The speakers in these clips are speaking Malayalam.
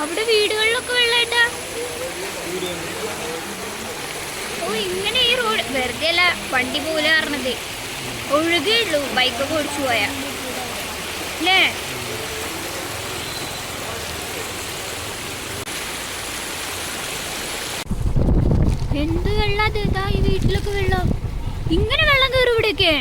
അവിടെ വീടുകളിലൊക്കെ വെള്ളമായിട്ടാ ഓ ഇങ്ങനെ ഈ റോഡ് വെറുതെ അല്ല വണ്ടി പോലെ പറഞ്ഞത്. ഒഴുകേ ഉള്ളൂ ബൈക്കൊക്കെ ഓടിച്ചു പോയാ. അല്ലേ? എന്ത് വെള്ളം ഇതാ? ഈ വീട്ടിലൊക്കെ വെള്ളം. ഇങ്ങനെ വെള്ളം കയറും ഇവിടെയൊക്കെ.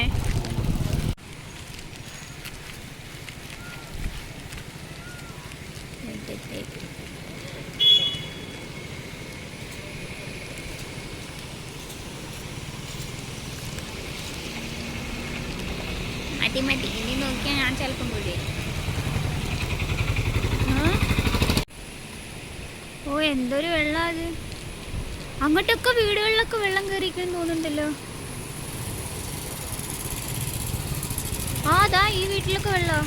മതി മതി. ഇനി നോക്കിയാൽ ഞാൻ ചിലപ്പം കൂടി ഓ എന്തൊരു വെള്ളം അത് അങ്ങോട്ടൊക്കെ വീടുകളിലൊക്കെ വെള്ളം കയറിയിരിക്കുന്നു തോന്നുന്നുണ്ടല്ലോ. ആ അതാ ഈ വീട്ടിലൊക്കെ വെള്ളം